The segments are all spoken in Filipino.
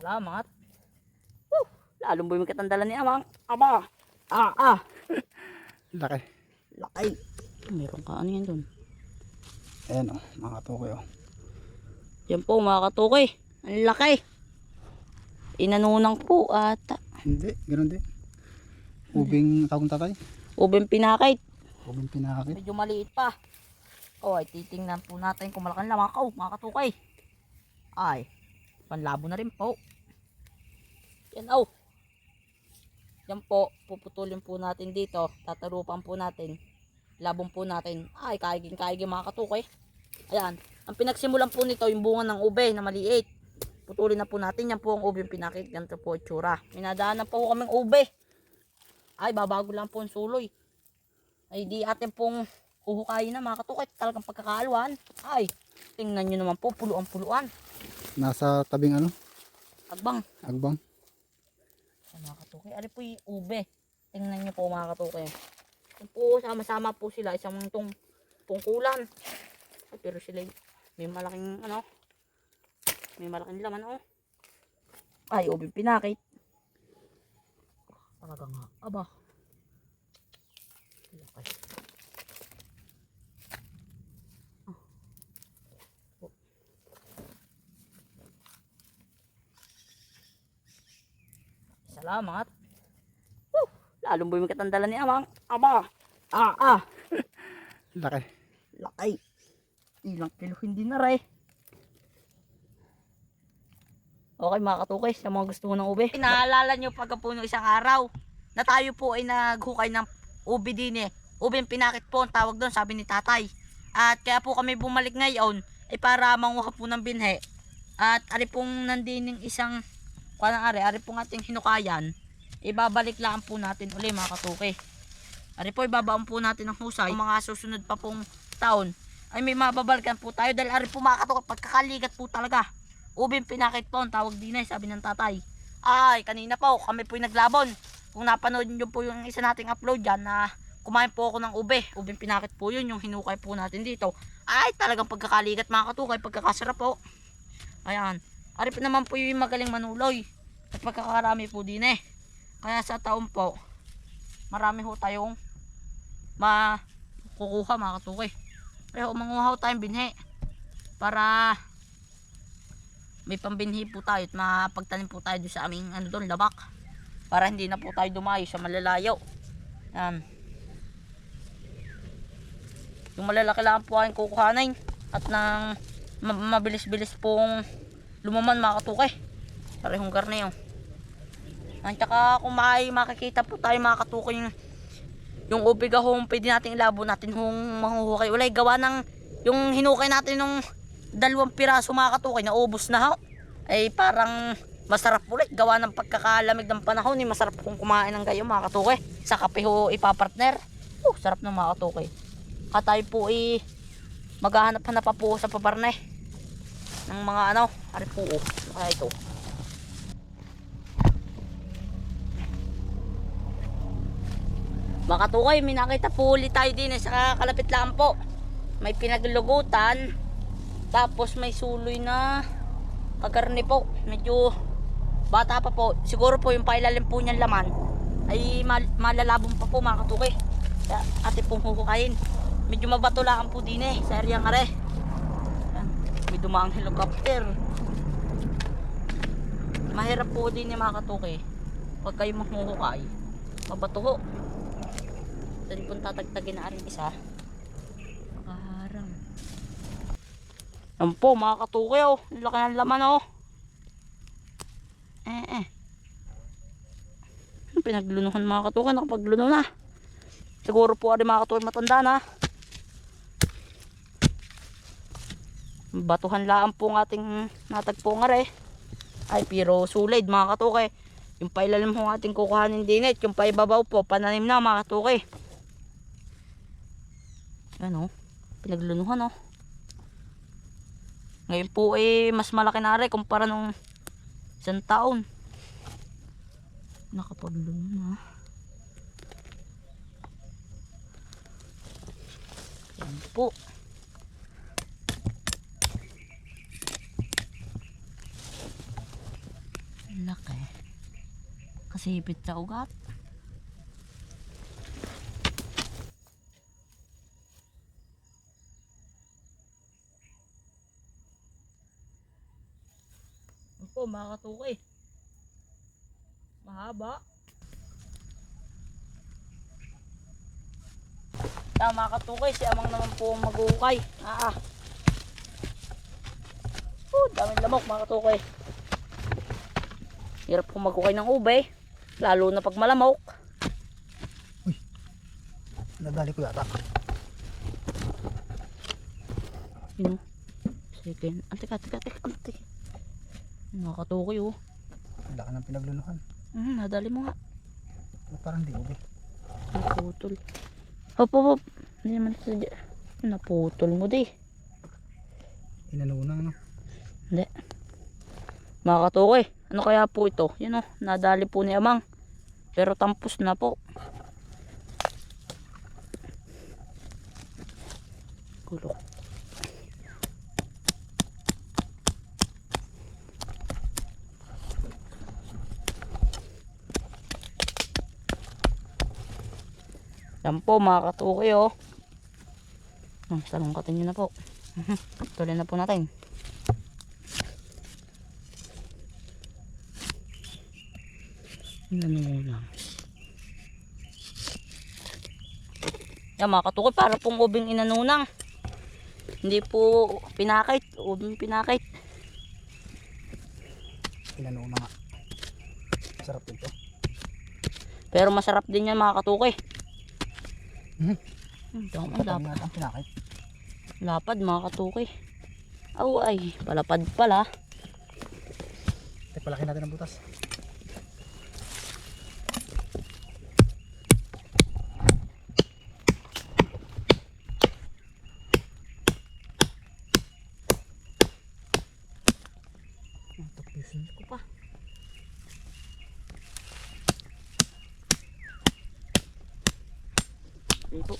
Salamat. Woo! Lalong buhay magkatandalan ni Amang. Aba! Ah, ah! Laki. Lakay. Meron ka ano yan doon? Ayan o, oh, mga katukoy o. Yan po mga katukoy. Ang laki. Inanunang po ata. Hindi, ganoon din. Ubing tawag tatay. Ubing pinakit. Ubing pinakakit. Medyo maliit pa. O ay titingnan po natin kung malaking lamakaw mga katukay. Ay, panlabo na rin po. Yan oh. Yan po, puputulin po natin dito. Tatarupan po natin. Labong po natin. Ay, kaiging kaiging mga katukay. Ayan. Ang pinagsimulan po nito yung bunga ng ube na maliit. Putulin na po natin. Yan po ang ube yung pinakit. Ganito po itsura. Minadaanan po kaming ube. Ay, babago lang po ang suloy. Ay, di atin pong uhukayin na mga katukay. Talagang pagkakaalwan. Ay, tingnan nyo naman po. Puluan-puluan. Nasa tabing ano, Agbang. agbang. Ay, mga katukay. Ari po yung ube. Tingnan nyo po mga katukay. Yan po, sama-sama po sila. Isang tong tungkulan. Ay, pero sila may malaking ano. May malaking laman oh. Ay, ube pinakit. Talaga nga. Aba. Laki. Ah. Oh. Salamat. Woo! Lalong buhay magkatandalan ni Amang. Aba! Ah, ah! Laki. Lakay. Ilang kilo hindi na rin. Okay mga katukay, sa mga gusto mo ng ube. Naalala nyo pagka po isang araw na tayo po ay naghukay ng ube din eh. Ube yung pinakit po ang tawag doon, sabi ni tatay. At kaya po kami bumalik ngayon ay para manguha po ng binhe. At ari pong nandin yung isang kuha ng ari, ari pong ating hinukayan. Ibabalik lang po natin uli mga katukay. Ari po, ibabaon po natin ng husay. Ang mga susunod pa pong taon ay may mababalikan po tayo dahil ari po mga katukay, pagkakaligat po talaga. Ubing pinakit po, ang tawag din ay sabi ng tatay. Ay, kanina po, kami po naglabon. Kung napanood nyo po yung isa nating upload dyan na kumain po ako ng ube. Ubing pinakit po yun, yung hinukay po natin dito. Ay, talagang pagkakaligat mga katukay, pagkakasarap po. Ayan. Ari po naman po yung magaling manuloy. At pagkakarami po din eh. Kaya sa taon po, marami ho tayong makukuha mga katukay. Kaya manguha ho tayong binhi para may pambinhi po tayo at mapagtanim po tayo sa aming ano doon, labak. Para hindi na po tayo dumayo sa malalayo. Yan. Yung malalaki lang po ang kukuhanin at nang ma- mabilis-bilis pong lumaman mga katukay. Parehong garne yun. At saka kung may makikita po tayo mga katukay yung, yung ubig ahong pwede natin ilabo natin hong mahuhukay. Walay gawa ng yung hinukay natin nung dalawang piraso mga katukay na ubos na ho. Ay parang masarap ulit gawa ng pagkakalamig ng panahon ni masarap kung kumain ng gayo mga katukay. Sa kape ho ipapartner. Uh, sarap ng mga katukay. Katay po i maghahanap-hanap pa po sa pabarne ng mga ano, ari po oh. Kaya ito. Mga katukay, may nakita po ulit tayo din eh, sa kalapit lang po. May pinaglugutan. Tapos may suloy na kagarni po. Medyo bata pa po. Siguro po yung pailalim po niyang laman ay mal malalabong pa po mga katukay. Kaya ate pong huhukayin. Medyo mabato lang po din eh sa area nga re. May dumaang helicopter. Mahirap po din yung mga katukay. Pag kayo maghuhukay, mabato Doon po tatagtagin na rin isa. Parang. Yan po mga katukay oh. Laki ng laman oh. Eh eh. Pinaglunuhan mga katukay. Nakapagluno na. Siguro po ari mga katukay matanda na. Batuhan lang po ang ating natagpo nga re. Ay pero sulid mga katukay. Yung pailalim ho ating kukuhanin din eh. Yung paibabaw po pananim na mga katukay. Ano? Pinaglunuhan oh. Ngayon po eh mas malaki na rin kumpara nung isang taon. Nakapagluno na. Yan po. Laki. Kasipit sa ugat. Ano po, makakatukoy. Mahaba. Tama katukoy, si Amang naman po magukay. Ah, ah. Oh, daming lamok mga katukoy. Hirap po magukay ng ube. Lalo na pag malamok. Nadali ko yata. Yun. Second. Ante ka, ante ka, ante ka, ante. Nakakatukoy oh. Ang laki ng pinagluluhan. Hmm, nadali mo nga. Parang di ube. Naputol. Hop, hop, hop. Hindi naman sa Naputol mo di. Inanunang ano. Hindi. Mga katukoy, ano kaya po ito? Yun o, nadali po ni Amang. Pero tampos na po. Kulok. Yan po mga katukoy oh. Hmm, salungkatin nyo na po. Tuloy na po natin. Nanungulang. Yan mga katukoy, para pong ubing inanunang. Hindi po pinakit, ubing pinakit. Inanunang nga. Sarap ito. Pero masarap din yan mga katukoy. Dami, Ang lapad. Ang pinakit. lapad mga katukoy. Aw ay, palapad pala. Tek, palaki natin ang butas. Tapusin ko pa. Sige po.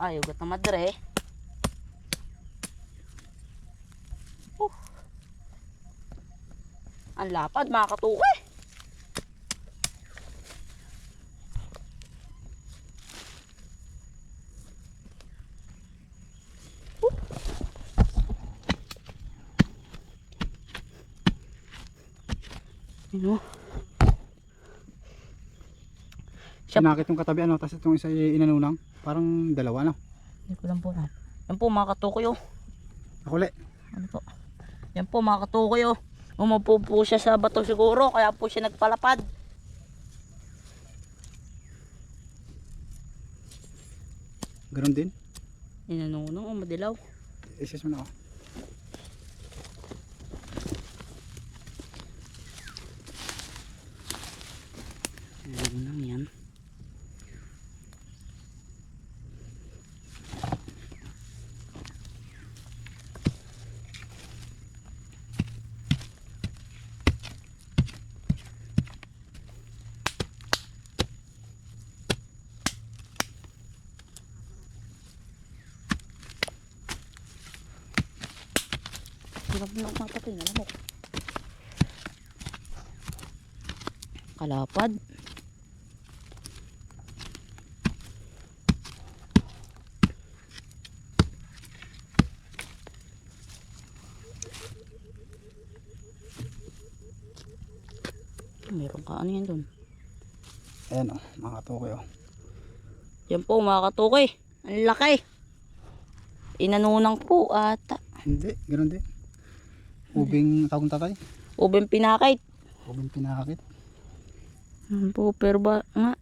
Ay, ugat na madre. Uh. Ang lapad, mga katukoy. Ano? Siya- Pinakit yung katabi ano. Tapos itong isa ay inanunang. Parang dalawa no. Hindi ko lang po alam. Yan po mga katukoy oh. Nakuli. Ano po? Yan po mga katukoy oh. Umupo po siya sa bato siguro. Kaya po siya nagpalapad. Ganon din. Inanunong oh, madilaw. Isis mo na oh. Inanunong yan. Hirap na mapatay na lamok. Kalapad. Meron ka ano yan dun? Ayan oh. Mga katukoy oh. Yan po mga katukoy. Ang laki. Inanunang po ata. Hindi. Ganon din. Ubing tawag ng tatay. Ubing pinakit. Ubing pinakit. Po, pero ba nga.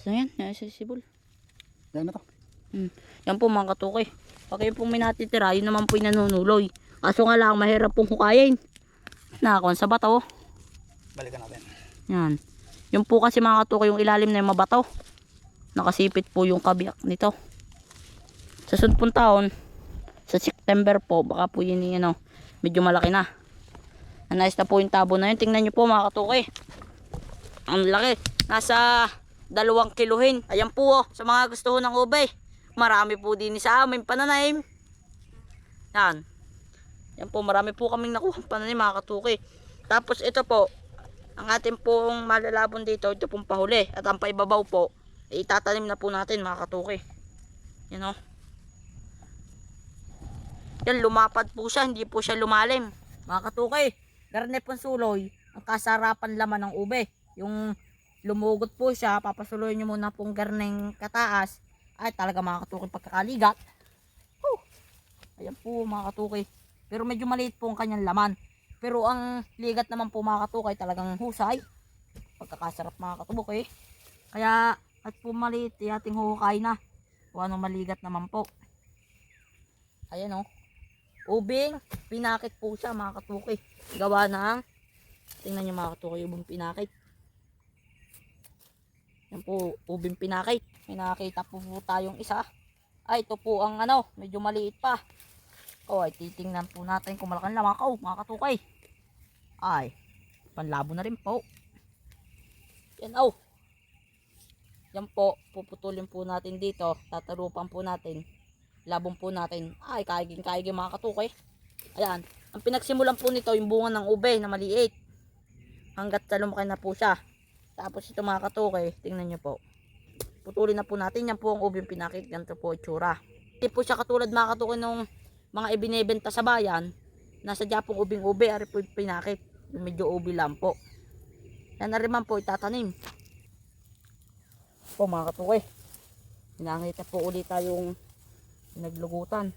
Saan yan? Yan sa sibol. Yan na to. Yan po mga katukoy. Pag kayo pong minatitira, yun naman po yung nanunuloy. Kaso nga lang, mahirap pong hukayin. Nakakuan sa bato. Balikan natin. Yan. Yung po kasi mga katukoy, yung ilalim na yung mabato. Nakasipit po yung kabiyak nito. Sa sunod pong taon, sa September po, baka po yun yung ano, medyo malaki na. Anayos na po yung tabo na yun. Tingnan nyo po mga katukoy. Ang laki. Nasa dalawang kiluhin. Ayan po oh, sa mga gusto ng ube. Marami po din sa aming pananaim. Yan. Yan po, marami po kaming nakuha pananim mga katuki. Tapos ito po, ang ating pong malalabon dito, ito pong pahuli. At ang paibabaw po, itatanim na po natin mga katuki. Yan o. Yan, lumapad po siya, hindi po siya lumalim. Mga katuki, garne pong suloy, ang kasarapan laman ng ube. Yung lumugot po siya, papasuloy nyo muna pong garneng kataas. Ay talaga mga katuki pagkakaligat. Whew. Ayan po mga katuki. Pero medyo maliit po ang kanyang laman. Pero ang ligat naman po mga katukay talagang husay. Pagkakasarap mga katuki. Kaya at po maliit, ating hukay na. Kung anong maligat naman po. Ayan o. Ubing, pinakit po siya mga katuki. Gawa ng, tingnan nyo mga katuki, ubing pinakit. Yan po, ubing pinakit. May nakakita po po tayong isa. Ay, ito po ang ano, medyo maliit pa. O, ay titingnan po natin kung malaking lamakaw, mga katukay. Ay, panlabo na rin po. Yan, oh. Yan po, puputulin po natin dito. Tatarupan po natin. Labong po natin. Ay, kaiging kaiging mga katukay. Ayan. Ang pinagsimulan po nito, yung bunga ng ube na maliit. Hanggat sa lumaki na po siya. Tapos ito mga katukay, tingnan nyo po. Putulin na po natin. Yan po ang ube yung pinakit. Ganito po itsura. Hindi po siya katulad mga katukay nung mga ibinebenta sa bayan. Nasa Japong ubing-ube. Ari po yung pinakit. Medyo ube lang po. Yan na rin man po itatanim. Po mga katukay. Pinangita po ulit tayong naglugutan.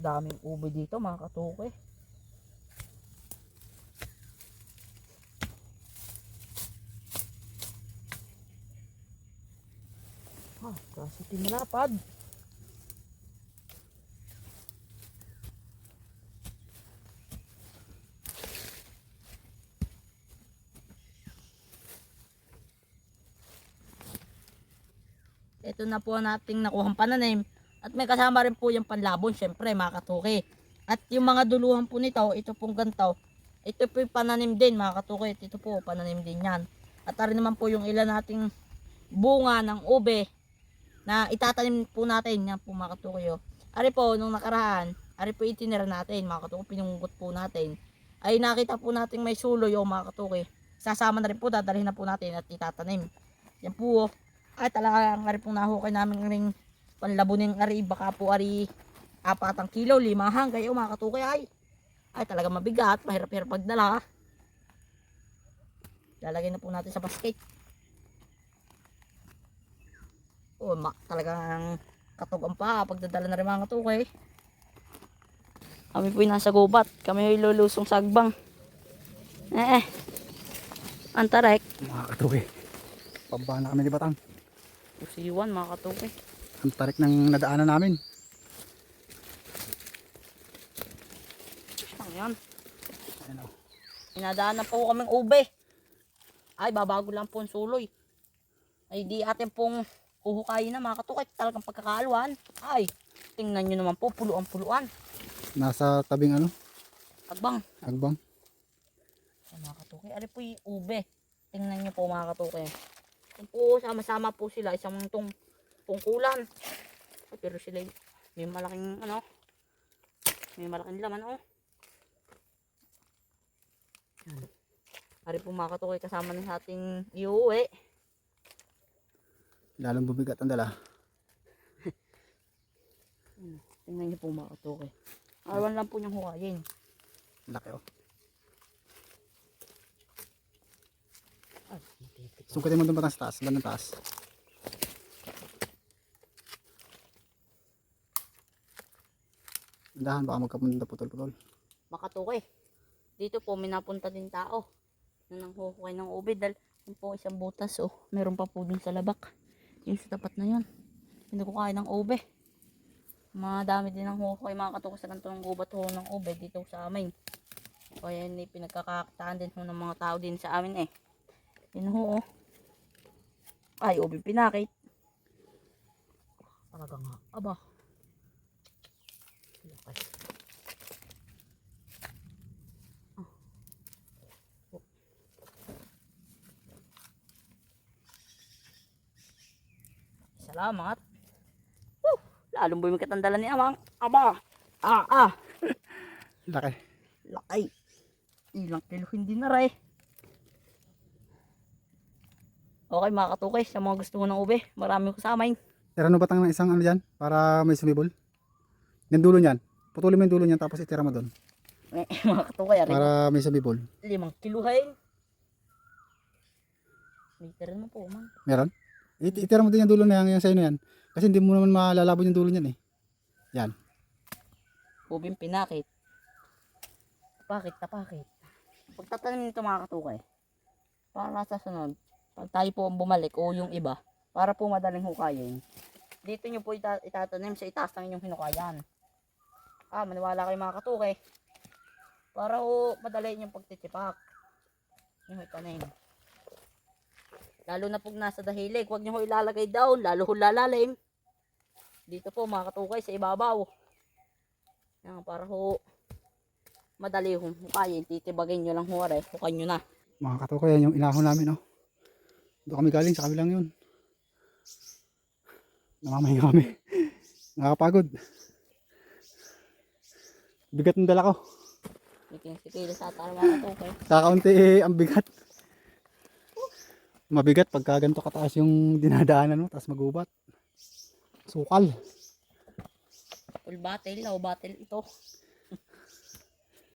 Daming ube dito mga katukay. Ah, kasi tinalapad. Ito na po ang ating nakuhang pananim. At may kasama rin po yung panlabon, syempre mga katuki. At yung mga duluhan po nito, ito pong ganito, ito po yung pananim din mga katuki. Ito po, pananim din yan. At rin naman po yung ilan nating bunga ng ube na itatanim po natin. Yan po mga katuki. Oh. Ari po, nung nakaraan, ari po itinira natin mga katuki, pinungot po natin. Ay nakita po natin may suloy o mga katuki. Sasama na rin po, dadalhin na po natin at itatanim. Yan po, oh. Ay talagang ari pong nahukay namin ring panlabunin ari baka po ari apatang kilo, limahang kayo mga katukay ay. Ay talaga mabigat, mahirap-hirap pagdala. Lalagay na po natin sa basket. Oh, ma talagang katugang pa pagdadala na rin mga katukay. Kami po yung nasa gubat. Kami yung lulusong sa agbang. Eh eh. Antarek. Mga katuki. Pababa na kami ni Batang. Usiwan mga katukay. Ang tarik ng nadaanan namin. Ano yan? Ayan o. Inadaan na po kaming ube. Ay, babago lang po ang suloy. Ay, di atin pong uhukayin na mga katukay. Talagang pagkakaluan. Ay, tingnan nyo naman po, puluan-puluan. Nasa tabing ano, Agbang. agbang. Ay, mga katukay, ari po yung ube. Tingnan nyo po mga katukay. Po, sama-sama po sila. Isang tong tungkulan. Ay, pero sila may malaking ano. May malaking laman oh. Yan. Ari po mga katukay kasama ng ating iuwi. Lalong bumigat ang dala. Tingnan niyo po mga katukay. Arawan lang po niyang hukayin. Laki o. Ay, matitik. Sungkutin mo doon Batang sa taas. Bandang taas. Dahan baka magkapunta putol-putol. Makatukay. Dito po may napunta din tao. Na nang hukay ng ube. Dahil yun po isang butas oh. Meron pa po din sa labak. Yung sa tapat na yun. Hindi ko kaya ng ube. Madami din ang hukay mga katukay sa ganito ng gubat ho ng ube dito sa amin. Kaya yun eh, pinagkakakitaan din ho ng mga tao din sa amin eh. Yun ho oh. Ay, ubing pinakit. Talaga nga. Aba. Lakas. Oh. Oh. Salamat. Woo! Lalong bumikat ang dala ni Amang. Aba! Ah, ah! Laki. Laki. Ilang kilo hindi na rin. Okay mga katukay, sa mga gusto mo ng ube, maraming kasamain. Tira mo batang ng isang ano dyan para may sumibol. Yung dulo niyan. Putulin mo yung dulo niyan tapos itira mo doon. Eh, mga katukay, ari, Para may sumibol. limang kiluhin. Meter mo po, man. Meron? It itira mo din yung dulo na yan, yung sa'yo na yan. Kasi hindi mo naman malalabon yung dulo niyan eh. Yan. Ubing pinakit. Tapakit, tapakit. Pagtatanim nito mga katukay, para sa sunod, pag tayo po bumalik o yung iba, para po madaling hukayin, dito nyo po ita- itatanim sa itaas ng inyong hinukayan. Ah, maniwala kayo mga katukay. Para ho madali yung pagtitipak. Yung itanim. Lalo na pag nasa dahilig, huwag nyo ho ilalagay down, lalo ho lalalim. Dito po mga katukay sa ibabaw. Yan, para ho madali ho hukayin, titibagin nyo lang ho are, hukan nyo na. Mga katukoy, yan yung inahon namin oh. Doon kami galing sa kabilang yun. Namamahinga kami. Nakakapagod. Bigat ng dala ko. Kakaunti eh, ang bigat. Mabigat pagka ganito kataas yung dinadaanan mo, tapos magubat. Sukal. Full battle, low battle ito.